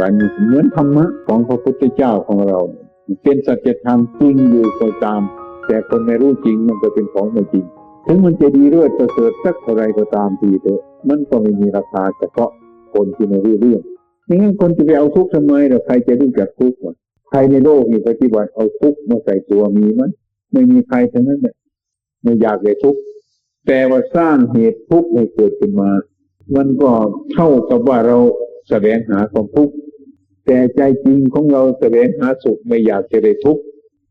บันเหมือนธรรมะของพระพุทธเจ้าของเรา เป็นสัจธรรมจริงอยู่ก็ตาม แต่คนไม่รู้จริงมันก็เป็นของไม่จริง ถึงมันจะดีเลิศประเสริฐสักเท่าไรก็ตามทีเถอะมันก็ไม่มีราคาเฉพาะคนที่ไม่รู้เรื่องนี่งั้นคนจะไปเอาทุกข์ทำไมล่ะใครจะรู้จักทุกข์วะใครในโลกนี้ปฏิบัติเอาทุกข์มาใส่ตัวมีมั้ยไม่มีใครทั้งนั้นเนี่ยไม่อยากได้ทุกข์แต่ว่าสร้างเหตุทุกข์ให้เกิดขึ้นมา มันก็เท่ากับว่าเราแสวงหาความทุกข์ แต่ใจจริงของเราแสวงหาสุขไม่อยากจะได้ทุกข์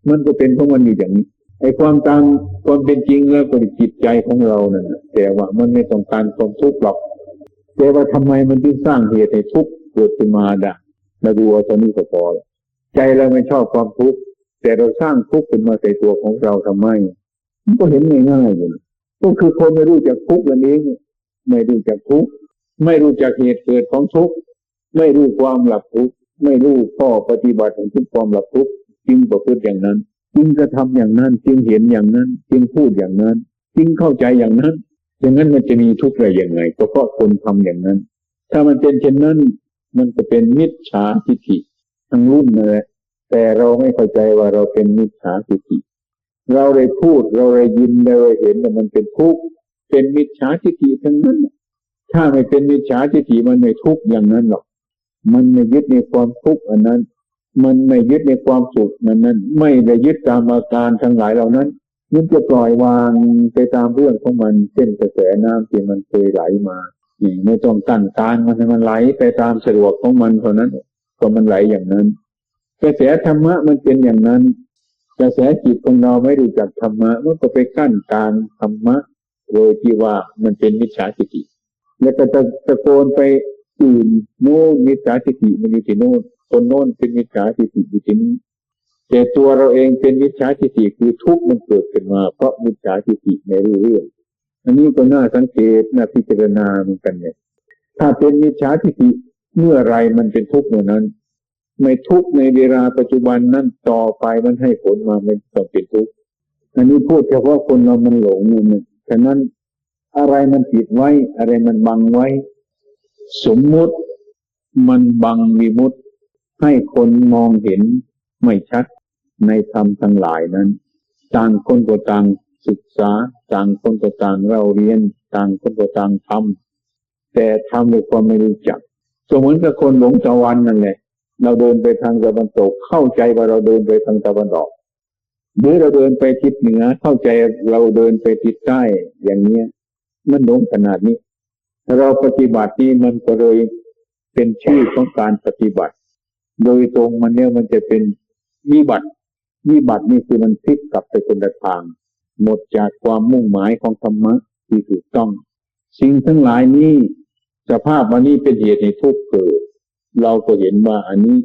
มันก็เป็นของมันอยู่อย่างนี้ไอ้ความตามความเป็นจริงแล้วก็จิตใจของเรานั่นน่ะแต่ว่ามันไม่ต้องการความทุกข์หรอกแต่ว่าทำไมมันถึงสร้างเหตุให้ทุกข์เกิดขึ้นมาได้เราดูเอาตอนนี้ก็พอใจเราไม่ชอบความทุกข์แต่เราสร้างทุกข์ขึ้นมาใส่ตัวของเราทำไมมันก็เห็นง่ายๆอยู่ก็คือคนไม่รู้จักทุกข์นั่นเองไม่รู้จักทุกข์ไม่รู้จักเหตุเกิดของทุกข์ไม่รู้ความหลับทุกข์ ไม่รู้ข้อปฏิบัติของทุกความหลับทุกจึงประพฤติอย่างนั้น จึงกระทำอย่างนั้น จึงเห็นอย่างนั้น จึงพูดอย่างนั้น จึงเข้าใจอย่างนั้นอย่างนั้นมันจะมีทุกข์อะไรอยังไงก็เพราะคนทำอย่างนั้น ถ้ามันเป็นเช่นนั้น มันจะเป็นมิจฉาทิฏฐิทั้งรุ่นนั่นแหละแต่เราไม่เข้าใจว่าเราเป็นมิจฉาทิฏฐิเราได้พูดเราได้ยินเราได้เห็นแต่มันเป็นทุกข์เป็นมิจฉาทิฏฐิทั้งนั้น ถ้าไม่เป็นมิจฉาทิฏฐิมันไม่ทุกข์อย่างนั้นหรอก มันไม่ยึดในความทุกข์อันนั้น มันไม่ยึดในความสุขนั้นนั้น ไม่ได้ยึดตามอาการทั้งหลายเหล่านั้น มันจะปล่อยวางไปตามเรื่องของมันเช่นกระแสน้ำที่มันเคยไหลมานี่ไม่ต้องกั้นกลางมันให้มันไหลไปตามสะดวกของมันเท่านั้นก็มันไหลอย่างนั้น กระแสธรรมะมันเป็นอย่างนั้น กระแสจิตของเราไม่รู้จักธรรมะมันก็ไปกั้นการธรรมะโดยที่ว่ามันเป็นมิจฉาทิฏฐิแล้วก็จะตะโกนไป อื่นโน่นมิจฉาทิฏฐิมันอยู่ที่โน่นคนโน่นเป็นมิจฉาทิฏฐิอยู่ที่นี้แต่ตัวเราเองเป็นมิจฉาทิฏฐิคือทุกข์มันเกิดขึ้นมา เพราะมิจฉาทิฏฐิไม่รู้เรื่องอันนี้ก็น่าสังเกตน่าพิจารณาเหมือนกันเนี่ย ถ้าเป็นมิจฉาทิฏฐิเมื่อไรมันเป็นทุกข์เมื่อนั้น ไม่ทุกข์ในเวลาปัจจุบันนั้นต่อไปมันให้ผลมามันต้องเป็นทุกข์อันนี้พูดเฉพาะคนเรามันหลงอยู่เนี่ยฉะนั้นอะไรมันปิดไว้ อะไรมันบังไว้ สมมุติมันบังวิมุตให้คนมองเห็นไม่ชัดในธรรมทั้งหลายนั้น ต่างคนก็ต่างศึกษา ต่างคนก็ต่างเราเรียน ต่างคนก็ต่างทำแต่ทำด้วยความไม่รู้จักสมมติกับคนหลงตะวันนั่นแหละเราเดินไปทางตะวันตกเข้าใจว่าเราเดินไปทางตะวันออกหรือเราเดินไปทิศเหนือเข้าใจเราเดินไปทิศใต้อย่างเนี้ยมันหลงขนาดนี้ เราปฏิบัตินี้มันก็เลยเป็นชื่อของการปฏิบัติ โดยตรงมันเนี่ยมันจะเป็นวิบัติวิบัตินี่คือมันพลิกกลับไปคนละทาง หมดจากความมุ่งหมายของธรรมะที่ถูกต้อง สิ่งทั้งหลายนี้สภาพวันนี้เป็นเหตุในทุกข์เกิด เราก็เห็นว่าอันนี้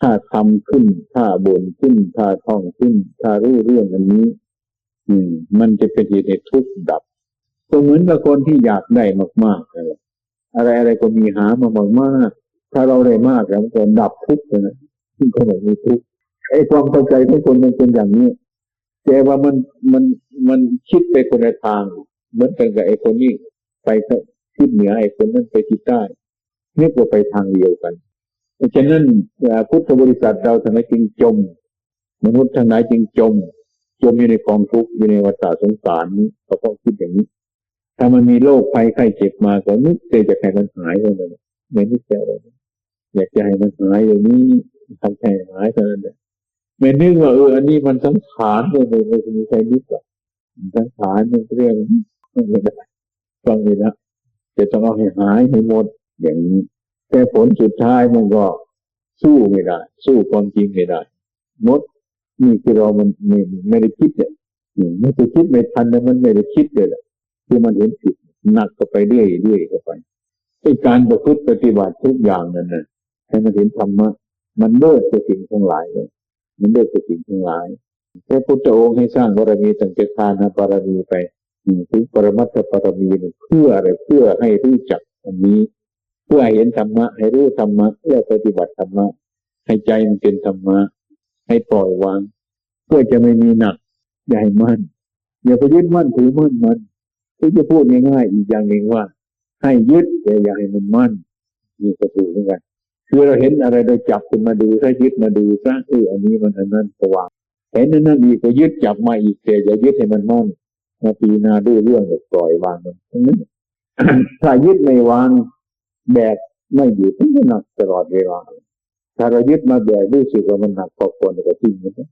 ถ้าทำขึ้น ถ้าบ่นขึ้น ถ้าท่องขึ้น ถ้ารู้เรื่องอันนี้ อืม มันจะเป็นเหตุในทุกข์ดับ ก็เหมือนกับคนที่อยากได้มากๆอะไรอะไรอะไรก็มีหามามากๆถ้าเราได้มากแล้วมันก็ดับทุกข์เลยนะที่เขาบอกมีทุกข์ไอ้ความเข้าใจของคนมันเป็นอย่างนี้แต่ว่ามันมันมันคิดไปคนละทาง เหมือนกันกับไอ้คนนี้ไปทิศเหนือไอ้คนนั้นไปทิศใต้นี่ก็ไปทางเดียวกันเฉะนั้นพุทธบริษัทเราทำไมจึงจม มนุษย์ทั้งหลายจึงจม จมอยู่ในกองทุกข์อยู่ในวัฏสงสารนี้เขาก็คิดอย่างนี้ ถ้ามันมีโรคภัยไข้เจ็บมาก็นึกจะจะให้มันหายเลยไม่นึกจะอะไรอยากจะให้มันหายอย่างนี้ทำแค่หายเท่านั้นแหละไม่นึกว่าเอออันนี้มันสังขารเลยไม่ม่มีใครนึกว่าสังขารมันเรื่องไม่ได้ฟังเลยนะจะต้องเอาให้หายให้หมดอย่างนี้แต่ผลสุดท้ายมันก็สู้ไม่ได้ สู้ความจริงไม่ได้หมดนี่คือเรามันไม่ไม่ได้คิดเนี่ยไม่ได้คิดไม่ทันแต่มันไม่ได้คิดเลยแหละ คือมันเห็นผิดหนักก็ไปเรื่อยเรื่อยเข้าไปไอ้การประพฤติปฏิบัติทุกอย่างนั่นน่ะให้มันเห็นธรรมะมันเลิกไปสิ่งทั้งหลายเลยมันเลิกไปสิ่งทั้งหลายพระพุทธองค์ให้สร้างบารมีตั้งแต่ทานบารมีไปถึงปรมัตถบารมีเพื่ออะไรเพื่อให้รู้จักอันนี้ เพื่อให้เห็นธรรมะ ให้รู้ธรรมะเพื่อปฏิบัติธรรมะให้ใจมันเป็นธรรมะให้ปล่อยวาง เพื่อจะไม่มีหนักอย่าให้มั่นอย่าไปยึดมั่นถือมั่นมัน ที่จะพูดง่ายๆอีกอย่างหนึ่งว่า ให้ยึดแต่อย่าให้มันมั่นมีกระถูกเหมือนกันคือเราเห็นอะไรเราจับขึ้นมาดูถ้ายึดมาดูซะเอออันนี้มันอันนั้นก็วางเห็นอันนั้นอีกก็ยึดจับมาอีกแต่อย่ายึดให้มันมั่นมาปีนาดูเรื่องปล่อยวางมันนั้นถ้ายึดไม่วางแบกไม่อยู่มันก็หนักตลอดเวลาถ้าเรายึดมาแบกรู้สึกว่ามันหนักพอควรก็ทิ้งมัน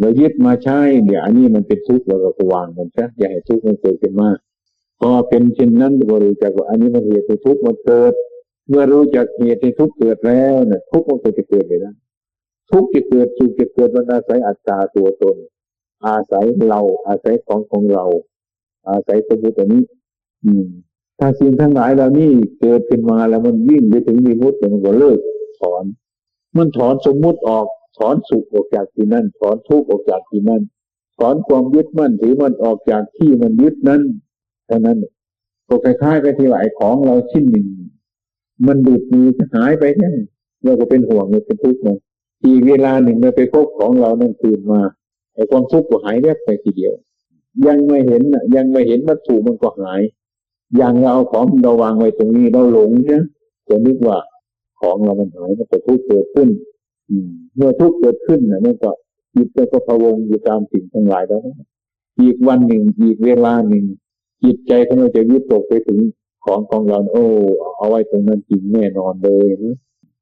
เรายึดมาใช้เดี๋ยวอันนี้มันเป็นทุกข์เราก็วางมันซะอย่าให้ทุกข์มันเกิดขึ้นมาก พอเป็นเช่นนั้นก็รู้จักว่าอันนี้มันเหตุให้ทุกข์มันเกิด เมื่อรู้จักเหตุให้ทุกข์เกิดแล้วเนี่ยทุกข์มันก็จะเกิดไปแล้ทุกข์จะเกิดสุขจะเกิดมันอาศัยอัตตาตัวตน อาศัยเราอาศัยของของเรา อาศัยสมมติอันนี้ อืม ถ้าสิ่งทั้งหลายเหล่านี้เกิดขึ้นมาแล้วมันวิ่งไปถึงมีมุติมันก็เลิกถอน มันถอนสมมุติออกถอนสุขออกจากที่นั่น ถอนทุกข์ออกจากที่นั่น ถอนความยึดมั่นถือมันออกจากที่มันยึดนั้น ท่านั้นก็คล้ายๆกับที่ว่าไอ้ของเราชิ้นหนึ่ง มันดูดมือหายไปแน่เราก็เป็นห่วงเลยเป็นทุกข์นะอีกเวลาหนึ่งเราไปพบของเรานั่นคืนมาไอ้ความทุกข์ก็หายแวบไปทีเดียว ยังไม่เห็นน่ะยังไม่เห็นวัตถุมันก็หาย อย่างเราเอาของเราวางไว้ตรงนี้เราหลงเนี่ยจะนึกว่าของเรามันหายมันก็ทุกข์เกิดขึ้น อืม เมื่อทุกข์เกิดขึ้นนะมันก็จิตก็พะวงอยู่ตามสิ่งทั้งหลายแล้วอีกวันหนึ่งอีกเวลาหนึ่ง จิตใจของเราจะยึดตกไปถึงของของเราโอ้เอาไว้ตรงนั้นจริงแน่นอนเลยนะ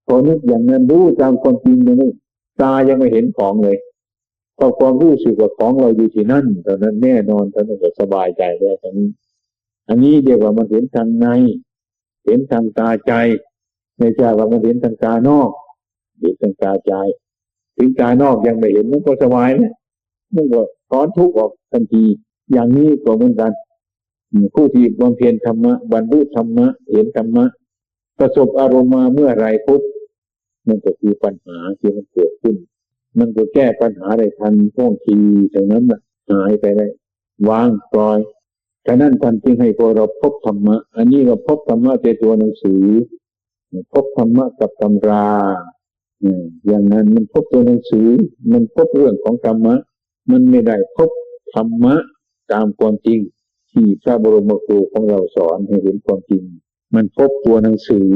พอนึกอย่างนั้นรู้ตามความจริงนะตายังไม่เห็นของเลยพอความรู้สึกว่าของเราอยู่ที่นั่นตอนนั้นแน่นอนตอนนั้นก็สบายใจแล้วตรงนี้ อันนี้เรียกว่ามันเห็นทางใน เห็นทางตาใจไม่ใช่ว่ามันเห็นทางตานอกเห็นทางตาใจ ถึงตานอกยังไม่เห็นมันก็สบายแล้วมันก็ถอนทุกข์ออกทันที อย่างนี้ก็เหมือนกัน ผู้ที่บำเพ็ญธรรมะบรรลุธรรมะเห็นธรรมะ ประสบอารมณ์มาเมื่อไรปุ๊บมันก็คือปัญหาที่มันเกิดขึ้น มันก็แก้ปัญหาได้ทันท่วงทีจากนั้นนะหายไปเลยวางปล่อยฉะนั้นท่านจึงให้พวกเราพบธรรมะ อันนี้เราพบธรรมะในตัวหนังสือ พบธรรมะกับตำราอย่างนั้นมันพบตัวหนังสือ มันพบเรื่องของธรรมะ มันไม่ได้พบธรรมะตามความจริง ที่พระบรมครูของเราสอนให้เห็นความจริง มันพบตัวหนังสือ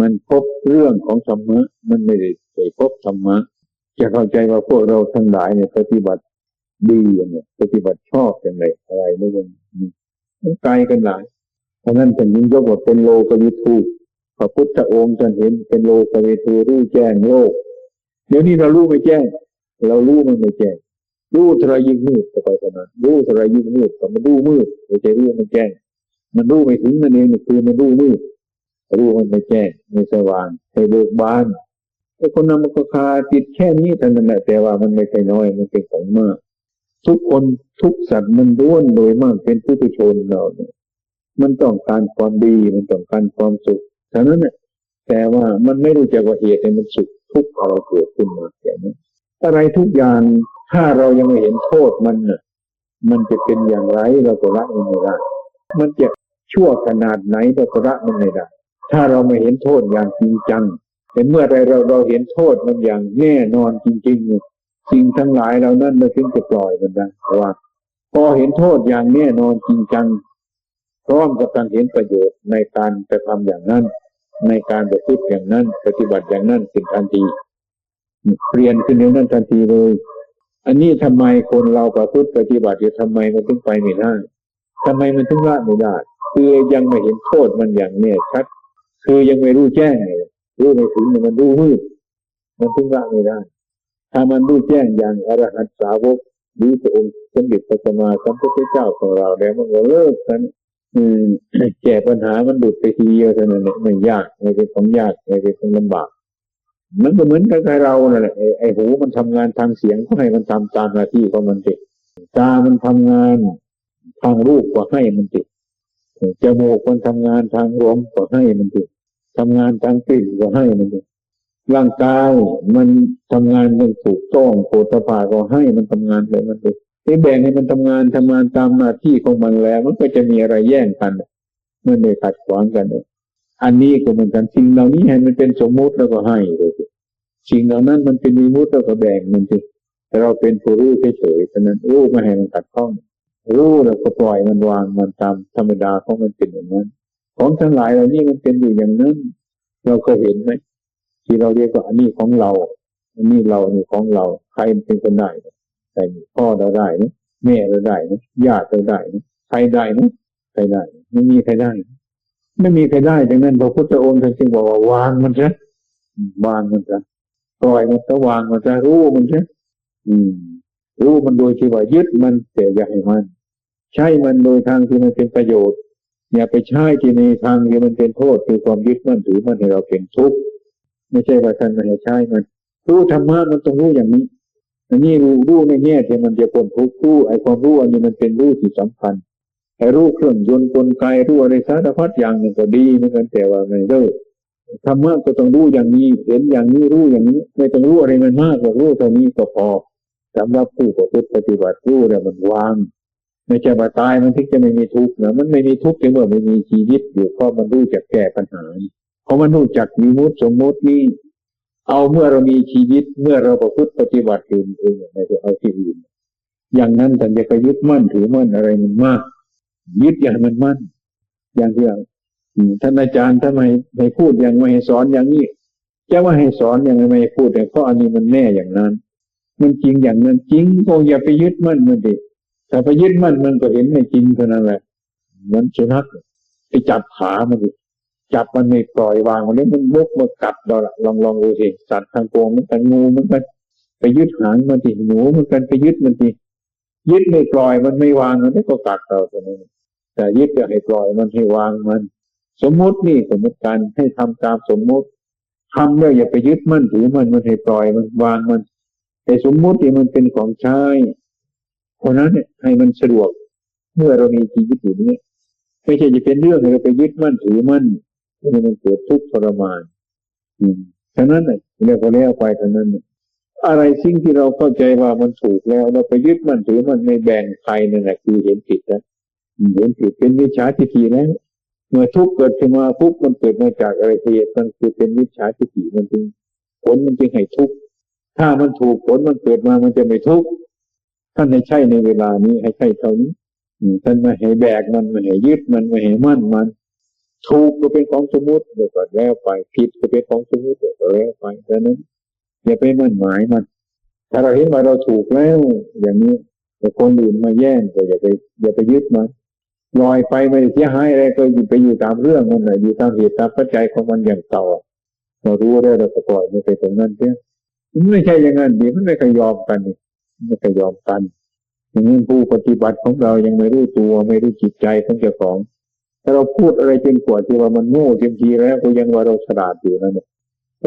มันพบเรื่องของธรรมะ มันไม่ได้ไปพบธรรมะ จะเข้าใจว่าพวกเราทั้งหลายเนี่ยปฏิบัติดีอย่างเนี้ยปฏิบัติชอบอย่างไรอะไรไม่ยังมันไกลกันหลาย เพราะนั้นถึงยิ่งยกว่าเป็นโลกวิทูพระพุทธองค์จนเห็นเป็นโลกวิทูรู้แจ้งโลก เดี๋ยวนี้เรารู้ไม่แจ้ง เรารู้มันไม่แจ้ง รู้ทรายยิ่งมืดต่อไปขนาดรู้ทรายยิ่งมืดแต่มันรู้มืดไม่ใช่รู้มันแจ้ง มันรู้ไม่ถึงนั่นเองคือมันรู้มืดรู้มันไม่แจ้งไม่สว่างให้เบิกบานไอ้คนนำมันก็คาติดแค่นี้เท่านั้นแหละแต่ว่ามันไม่ใช่น้อยมันเป็นของมาก ทุกคนทุกสัตว์มันล้วนโดยมากเป็นผู้ทุชนเราเนี่ยมันต้องการความดีมันต้องการความสุขฉะนั้นเนี่ยแต่ว่ามันไม่รู้จักว่าเหตุในมันสุขทุกข์เราเกิดขึ้นมาแค่นี้อะไรทุกอย่าง ถ้าเรายังไม่เห็นโทษมันเนี่ยมันจะเป็นอย่างไรเราก็ละมันไม่ได้ มันจะชั่วขนาดไหนเราก็ละมันไม่ได้ ถ้าเราไม่เห็นโทษอย่างจริงจังเป็นเมื่อไรเราเราเห็นโทษมันอย่างแน่นอนจริงๆสิ่งทั้งหลายเรานั้นเราถึงจะปล่อยมันได้เพราะว่า พอเห็นโทษอย่างแน่นอนจริงจังพร้อมกับการเห็นประโยชน์ในการกระทำอย่างนั้น ในการประพฤติอย่างนั้น ปฏิบัติอย่างนั้นเป็นทันทีเปลี่ยนขึ้นอย่างนั้นทันทีเลย อันนี้ทำไมคนเราประพฤติปฏิบัติจะทำไมมันถึงไปไม่ได้ทำไมมันถึงละไม่ได้คือยังไม่เห็นโทษมันอย่างแน่ชัด คือยังไม่รู้แจ้งรู้ไม่ถึงมันรู้มืดมันถึงละไม่ได้ถ้ามันรู้แจ้งอย่างอรหัตสาวกหรือพระองค์สมเด็จพระสัมมาสัมพุทธเจ้าของเราแล้วมันก็เลิกกันอืมแก้ปัญหามันดุดไปทีเดียวเท่านั้นเนี่ยไม่ยากไม่เป็นของยากไม่เป็นของลำบาก มันก็เหมือนกับเรานั่นแหละไอ้หูมันทำงานทางเสียงก็ให้มันทำตามหน้าที่ของมันสิตามันทำงานทางรูปก็ให้มันติจมูกมันทำงานทางลมก็ให้มันติทำงานทางกลิ่นก็ให้มันติร่างกายมันทำงานมันถูกต้องโคตรภาก็ให้มันทำงานเลยมันติที่แบ่งให้มันทำงานทำงานตามหน้าที่ของมันแล้ว มันก็จะมีอะไรแย่งกันมันไม่ขัดขวางกัน อันนี้ก็เหมือนกันสิ่งเหล่านี้ให้มันเป็นสมมุติแล้วก็ให้เลย สิ่งเหล่านั้นมันเป็นมีมุติแล้วก็แบ่งมันสิแต่เราเป็นผู้รู้เฉยๆฉะนั้นรู้ไม่ให้มันขัดข้องรู้แล้วก็ปล่อยมันวางมันตามธรรมดาของมันเป็นอย่างนั้น ของทั้งหลายเหล่านี้มันเป็นอยู่อย่างนั้น เราก็เห็นไหมที่เราเรียกว่าอันนี้ของเราอันนี้เรานี่ของเราใครเป็นคนได้ใครพ่อเราได้นะแม่เราได้นะญาติเราได้นะใครได้นะใครได้นะไม่มีใครได้ ไม่มีใครได้ดังนั้นพระพุทธองค์ท่านจึงบอกว่าวางมันซะวางมันซะ ปล่อยมันซะวางมันซะรู้มันซะอืม รู้มันโดยที่ว่ายึดมันแต่อย่าให้มัน ใช้มันโดยทางที่มันเป็นประโยชน์ อย่าไปใช้ที่ในทางที่มันเป็นโทษคือความยึดมั่นถือมันให้เราเป็นทุกข์ไม่ใช่ว่าท่านไม่ให้ใช้มัน รู้ธรรมะมันต้องรู้อย่างนี้อันนี้รู้รู้ในแง่ที่มันจะพ้นทุกข์รู้ไอ้ความรู้อันนี้มันเป็นรู้ที่สำคัญไอ้รู้เครื่องยนต์กลไกรู้อะไรสารพัดอย่างหนึ่งก็ดีเหมือนกันแต่ว่าไม่เลิก ธรรมะก็ต้องรู้อย่างนี้ เห็นอย่างนี้รู้อย่างนี้ ไม่ต้องรู้อะไรมันมากกว่ารู้เท่านี้ก็พอสำหรับผู้ประพฤติปฏิบัติรู้เนี่ยมันวางไม่ใช่ว่าตายมันถึงจะไม่มีทุกข์นะมันไม่มีทุกข์เมื่อไม่มีชีวิตอยู่เพราะมันรู้จักแก้ปัญหาเพราะมันรู้จักมีมุตสมมตินี่เอาเมื่อเรามีชีวิตเมื่อเราประพฤติปฏิบัติเองเองไม่ใช่เอาที่อื่นอย่างนั้นแต่จะไปยึดมั่นถือมั่นอะไรมันมาก ยึดอย่างมันมั่น อย่างที่เราอืม ท่านอาจารย์ทำไมไม่พูดอย่างไม่ให้สอนอย่างนี้จะว่าให้สอนอย่างไม่ให้พูดแต่เพราะอันนี้มันแน่อย่างนั้น มันจริงอย่างนั้นจริงก็อย่าไปยึดมั่นมันดิถ้าไปยึดมั่นมันก็เห็นไม่จริงเท่านั้นแหละเหมือนสุนัขไปจับขามันดิจับมันไม่ปล่อยวางมันแล้มันบกมากัดเราละลองลองดูสิสัตว์ทางโกงมันกันงูมันกันไปยึดหางมันดิหนูมันกันไปยึดมันดิยึดไม่ปล่อยมันไม่วางมันก็กัดเราตัวนี้แต่ยึดจะให้ปล่อยมันให้วางมัน สมมุตินี่สมมติการให้ทำตามสมมุติทำแล้วอย่าไปยึดมั่นถือมันมันให้ปล่อยมันวางมัน แต่สมมุติมันเป็นของใช้เพราะนั้นเนี่ยให้มันสะดวกเมื่อเรามีชีวิตอยู่นี้ไม่ใช่จะเป็นเรื่องให้เราไปยึดมั่นถือมั่นให้มันเกิดทุกข์ทรมานอืมฉะนั้นเนี่ยเรียกว่าแล้วไปเท่านั้นอะไรสิ่งที่เราเข้าใจว่ามันถูกแล้ว เราไปยึดมั่นถือมันไม่แบ่งใครนั่นแหละคือเห็นผิดแล้วเห็นผิดเป็นวิชาทิฏฐิแล้ว เมื่อทุกข์เกิดขึ้นมาทุกข์มันเกิดมาจากอะไรเหตุมันคือเป็นวิชาทิฏฐิมันจึงผลมันจึงให้ทุกข์ถ้ามันถูกผลมันเกิดมามันจะไม่ทุกข์ท่านให้ใช่ในเวลานี้ให้ใช่เท่านี้ท่านม่ให้แบกมันม่ให้ยึดมันม่ให้มั่นมันถูกก็เป็นของสมมติเดี๋ยวก็แล้วไปผิดก็เป็นของสมมติเดี๋ยวก็แล้วไปดังนั้นอย่าไปมั่นหมายมัน ถ้าเราเห็นว่าเราถูกแล้ว อย่างนี้แต่คนอื่นมาแย่งก็อย่าไปอย่าไปยึดมัน ลอยไปไม่ได้เสียหายอะไรก็อยู่ไปอยู่ตามเรื่องมันนะอยู่ตามเหตุตามปัจจัยของมันอย่างเก่าเรารู้ได้เราก็ปล่อยมันไปตรงนั้นเพียมันไม่ใช่อย่างนั้นดีมันไม่เคยยอมกันไม่เคยยอมกันอย่างนี้ผู้ปฏิบัติของเรายังไม่รู้ตัวไม่รู้จิตใจของเจ้าของถ้าเราพูดอะไรจนกว่าที่ว่ามันโง่เต็มทีแล้วก็ยังว่าเราฉลาดอยู่นั่น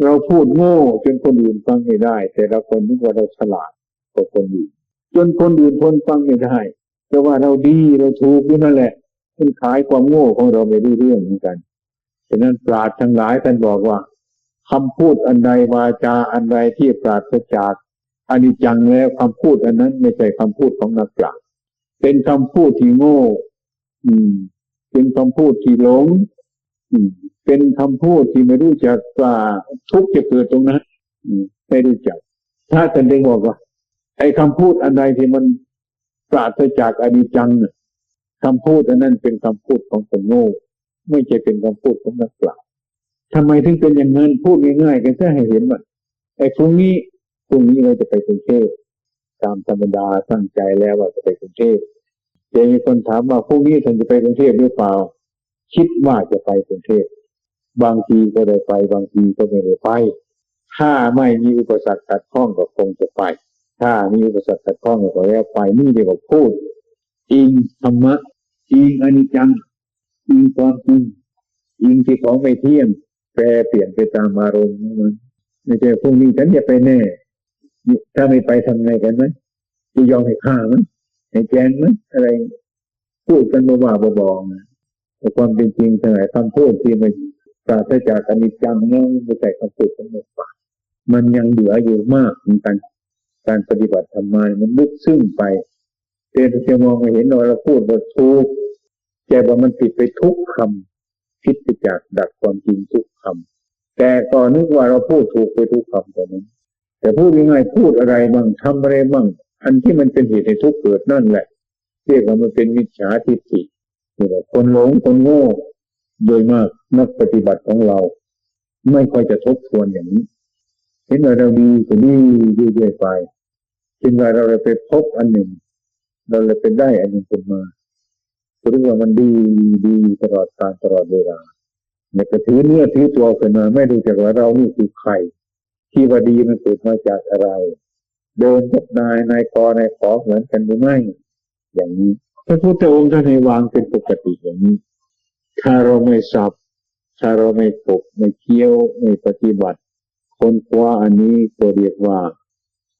เราพูดโง่จนคนอื่นฟังไม่ได้ แต่เราคนนึกว่าเราฉลาดกว่าคนอื่นจนคนอื่นทนฟังไม่ได้ แต่ว่าเราดีเราถูกอยู่นั่นแหละมันขายความโง่ของเราไม่รู้เรื่องเหมือนกันฉะนั้นปราชญ์ทั้งหลายท่านบอกว่าคำพูดอันใดวาจาอันใดที่ปราศจากอนิจจังแล้วคำพูดอันนั้นไม่ใช่คำพูดของนักปราชญ์เป็นคำพูดที่โง่ อืม เป็นคำพูดที่หลง อืม เป็นคำพูดที่ไม่รู้จักว่าทุกข์จะเกิดตรงนั้น อืม ไม่รู้จัก ถ้าท่านได้บอกว่าไอ้คำพูดอันใดที่มัน ปราศจากอนิจจังน่ะคำพูดอันนั้นเป็นคำพูดของคนโง่ไม่ใช่เป็นคำพูดของนักปราชญ์ทำไมถึงเป็นอย่างนั้นพูดง่ายๆกันแค่ให้เห็นว่าไอ้พรุ่งนี้พรุ่งนี้เราจะไปกรุงเทพตามธรรมดาตั้งใจแล้วว่าจะไปกรุงเทพจะมีคนถามว่าพรุ่งนี้ท่านจะไปกรุงเทพหรือเปล่า คิดว่าจะไปกรุงเทพบางทีก็ได้ไป บางทีก็ไม่ได้ไป ถ้าไม่มีอุปสรรคขัดข้องก็คงจะไป ถ้ามีอุปสรรคขัดข้องก็แล้วไปนี่เรียกว่าพูดจริงธรรมะจริงอนิจจังจริงความจริงจริงที่ของไม่เที่ยงแปรเปลี่ยนไปตามอารมณ์มันไม่ใช่พรุ่งนี้ฉันจะไปแน่ถ้าไม่ไปทำไงกันไหมจะยอมให้ฆ่าไหมให้แกงไหมอะไร พูดกันบ้าๆบอๆนะแต่ความเป็นจริงทั้งหลายคำพูดที่มันปราศจากอนิจจังเนี่ยไม่ใช่คำพูดทั้งหมดป่ามันยังเหลืออยู่มากเหมือนกัน การปฏิบัติธรรมามันลึกซึ้งไปเต่จะมองเห็นเราพูดว่าทุกแต่ว่ามันติดไปทุกคำคิดไปจากดักความจริงทุกคำแต่ก่อนนึกว่าเราพูดถูกไปทุกคำแต่นั้น แต่พูดง่ายๆพูดอะไรบ้างทำอะไรบ้างอันที่มันเป็นเหตุให้ทุกข์เกิดนั่นแหละเรียกว่ามันเป็นมิจฉาทิฏฐินี่แหละคนหลงคนโง่โดยมากนักปฏิบัติของเรา ไม่ค่อยจะทบทวนอย่างนี้ เห็นว่าเราดีก็ดีเรื่อยๆไปเห็นว่าเราไปพบอันหนึ่ง เราเลยไปได้อันหนึ่งขึ้นมาเรู้ว่ามันดีดีตลอดการตลอดเวลาเนี่ยก็ถือเนื้อถือตัวขึ้นมา ไม่รู้จักว่าเรานี่คือใครที่ว่าดีมันเกิดมาจากอะไร เดินกับนายนายกนายขอเหมือนกันหรือไม่อย่างนี้พระพุทธองค์ท่านให้วางเป็นปกติอย่างนี้ ถ้าเราไม่สับ ถ้าเราไม่ปกไม่เคี้ยวไม่ปฏิบัติ คนคว้าอันนี้ก็เรียกว่า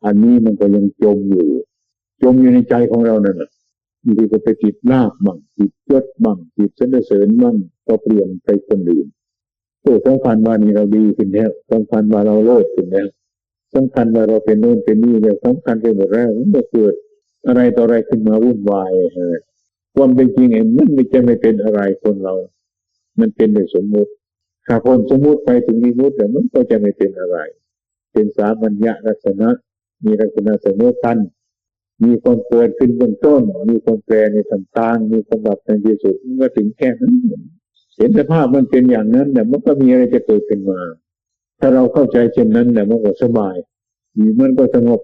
อันนี้มันก็ยังจมอยู่ จมอยู่ในใจของเรานั่นแหละบางทีก็ไปติดลาบบ้างติดยศบ้างติดสรรเสริญบ้างก็เปลี่ยนไปคนอื่นโอ้สำคัญว่านี่เราดีขึ้นแล้วสำคัญว่าเราเลิศขึ้นแล้วสำคัญว่าเราเป็นโน่นเป็นนี่แล้วสำคัญไปหมดแล้วมันเกิดอะไรต่ออะไรขึ้นมาวุ่นวายฮะความเป็นจริงเองมันไม่จะไม่เป็นอะไรคนเรา มันเป็นโดยสมมติ ถ้าคนสมมุติไปถึงนิมุติแล้วมันก็จะไม่เป็นอะไร เป็นสามัญญลักษณะ มีลักษณะเสมอกัน มีความเกิดขึ้นเบื้องต้น มีความแปรในต่างๆมีความดับในที่สุดมันก็ถึงแค่นั้นเห็นสภาพมันเป็นอย่างนั้นแต่มันก็มีอะไรจะเกิดขึ้นมา ถ้าเราเข้าใจเช่นนั้นแต่มันก็สบายมันก็สงบ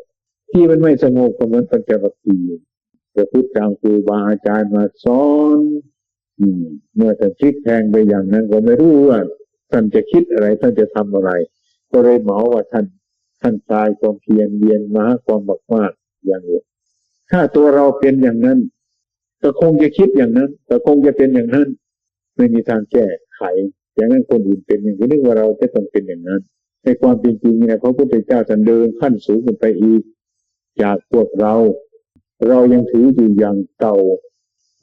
ที่มันไม่สงบก็เหมือนปัญจวัคคีย์จะพูดตามครูบาอาจารย์มาสอนอืมเมื่อท่านคิดแทงไปอย่างนั้นก็ไม่รู้ว่า ท่านจะคิดอะไรท่านจะทำอะไร ก็เลยเหมาว่าท่านท่านตายความเพียรเวียนมาความบักมากอย่างนี้ถ้าตัวเราเป็นอย่างนั้นก็คงจะคิดอย่างนั้นก็คงจะเป็นอย่างนั้น ไม่มีทางแก้ไข อย่างนั้นคนอื่นเป็นอย่างนี้นึกว่าเราจะต้องเป็นอย่างนั้น ในความเป็นจริงเนี่ยพระพุทธเจ้าท่านเดินขั้นสูงขึ้นไปอีก จากพวกเรา เรายังถืออยู่อย่างเก่า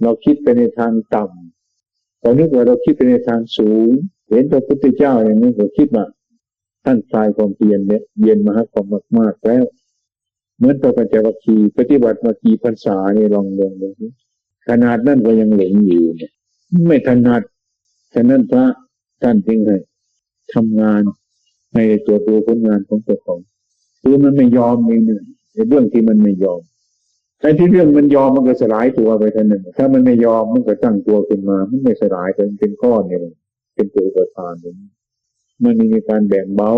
เราคิดไปในทางต่ำตอนนี้ว่าเราคิดไปในทางสูง เห็นพระพุทธเจ้าอย่างนี้ก็คิดว่าท่านคลายความเพียรเนี่ยเย็นมาหาความมากๆแล้วเหมือนตัวปัญจวัคคีย์ปฏิบัติมากี่พรรษาเนี่ยลองลองดูขนาดนั้นก็ยังเหลงอยู่เนี่ย ไม่ถนัดฉะนั้นพระท่านจึงให้ทำงานในตัวดูผลงานของตัวของคือมันไม่ยอมเองเนี่ยในเรื่องที่มันไม่ยอมแต่ที่เรื่องมันยอมมันก็สลายตัวไปเท่านั้นถ้ามันไม่ยอมมันก็ตั้งตัวขึ้นมา มันไม่สลายเป็นเป็นก้อนเนี่ย เป็นตัวประธานนี่ยมันมีการแบ่งเบา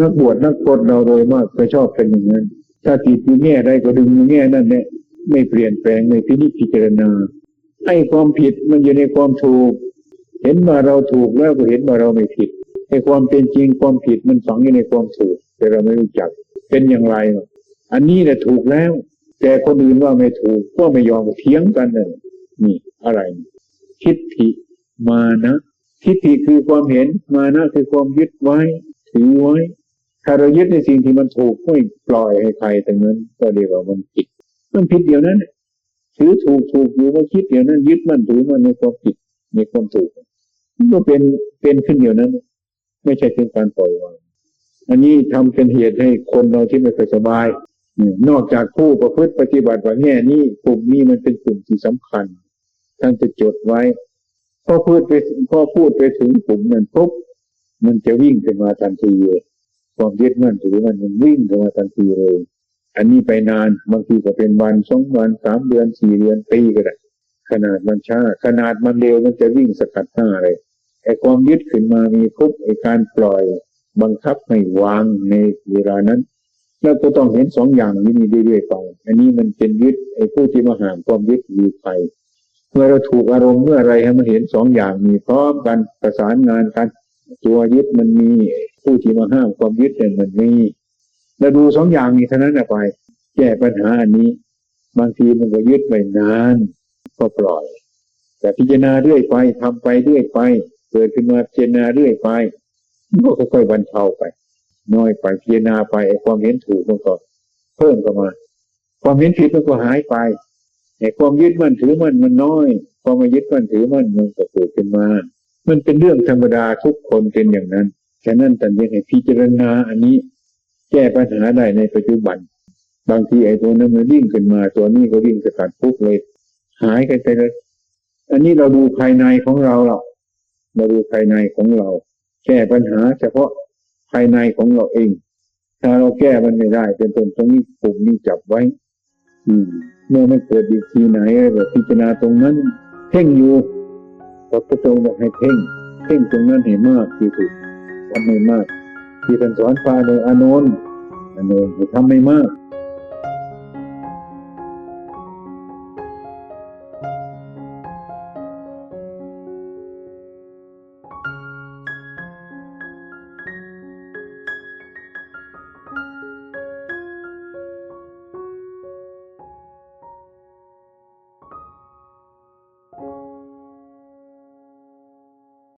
นักบวชนักพรตเราโดยมากจะชอบเป็นอย่างนั้น ถ้าติดอยู่แง่ใดก็ดึงอยู่แง่นั่นเนี่ยไม่เปลี่ยนแปลงไม่พิจิตพิจารณาไอ้ความผิดมันอยู่ในความถูก เห็นว่าเราถูกแล้วก็เห็นว่าเราไม่ผิดไอ้ความเป็นจริงความผิดมันฝังอยู่ในความถูก แต่เราไม่รู้จักเป็นอย่างไร อันนี้เนี่ยถูกแล้ว แต่คนอื่นว่าไม่ถูกก็ไม่ยอมเถียงกันเลยนี่อะไร ทิฏฐิ มานะทิฏฐิคือความเห็นมานะคือความยึดไว้ถือไว้ถ้าเรายึดในสิ่งที่มันถูกไม่ปล่อยให้ใครแต่นั้น ก็เรียกว่ามันผิด มันผิดเดียวนั้นถือถูกถูกอยู่ว่าคิดเดียวนั้น ยึดมันถือมันในความผิดในความถูกมันก็เป็นเป็นขึ้นเดียวนั้น ไม่ใช่เป็นการปล่อยวางอันนี้ทำเป็นเหตุให้คนเราที่ไม่เคยสบายนอกจากผู้ประพฤติปฏิบัติว่าแง่นี้กลุ่มนี้มันเป็นกลุ่มที่สำคัญท่านจะจดไว้ พอพูดไปพอพูดไปถึงกลุ่มนั้นปุ๊บมันจะวิ่งขึ้นมาทันทีเลยความยึดมั่นถือมันมันวิ่งขึ้นมาทันทีเลย อันนี้ไปนานบางทีก็เป็นวันสองวันสามเดือนสี่เดือนปีก็ได้ขนาดมันช้า ขนาดมันเร็วมันจะวิ่งสกัดหน้าเลยไอ้ความยึดขึ้นมามีปุ๊บไอ้การปล่อยบังคับให้วางในเวลานั้นแล้วก็ต้องเห็นสองอย่างนี้มีเรื่อยๆไปอันนี้มันเป็นยึดไอ้ผู้ที่มาห่างความยึดอยู่ไป เมื่อเราถูกอารมณ์เมื่อไรให้มันเห็นสองอย่างมีพร้อมกันประสานงานกัน ตัวยึดมันมีผู้ที่มาห้ามความยึดเนี่ยมันมีเราดูสองอย่างนี้เท่านั้นไป แก้ปัญหาอันนี้ บางทีมันก็ยึดไปนานก็ปล่อย แต่พิจารณาเรื่อยไปทำไปเรื่อยไปเกิดขึ้นมาพิจารณาเรื่อยไปมันก็ค่อยๆบรรเทาไป น้อยไปพิจารณาไปไอความเห็นถูกมันก็เพิ่มเข้ามา ความเห็นผิดมันก็หายไป ไอ้ความยึดมั่นถือมั่นมันน้อยความไม่ยึดมั่นถือมั่นมันก็เกิดขึ้นมา มันเป็นเรื่องธรรมดาทุกคนเป็นอย่างนั้นฉะนั้นตันยังให้พิจารณาอันนี้ แก้ปัญหาได้ในปัจจุบัน บางทีไอ้ตัวนั้นมันวิ่งขึ้นมา ตัวนี้ก็วิ่งสกัดปุ๊บเลย หายกันไปเลยอันนี้เราดูภายในของเราเราเราดูภายในของเรา แก้ปัญหา เฉพาะภายในของเราเอง ถ้าเราแก้มันไม่ได้ เป็นต้นตรงนี้ปุ่มนี้จับไว้ อืม เมื่อมันเกิดอีกทีไหนแบบพิจารณาตรงนั้นเพ่งอยู่พระพุทธองค์บอกให้เพ่งเพ่งตรงนั้นให้มากที่สุดทำไม่มาก ที่ท่านสอนพระในอานนท์อานนท์ให้ทำไม่มาก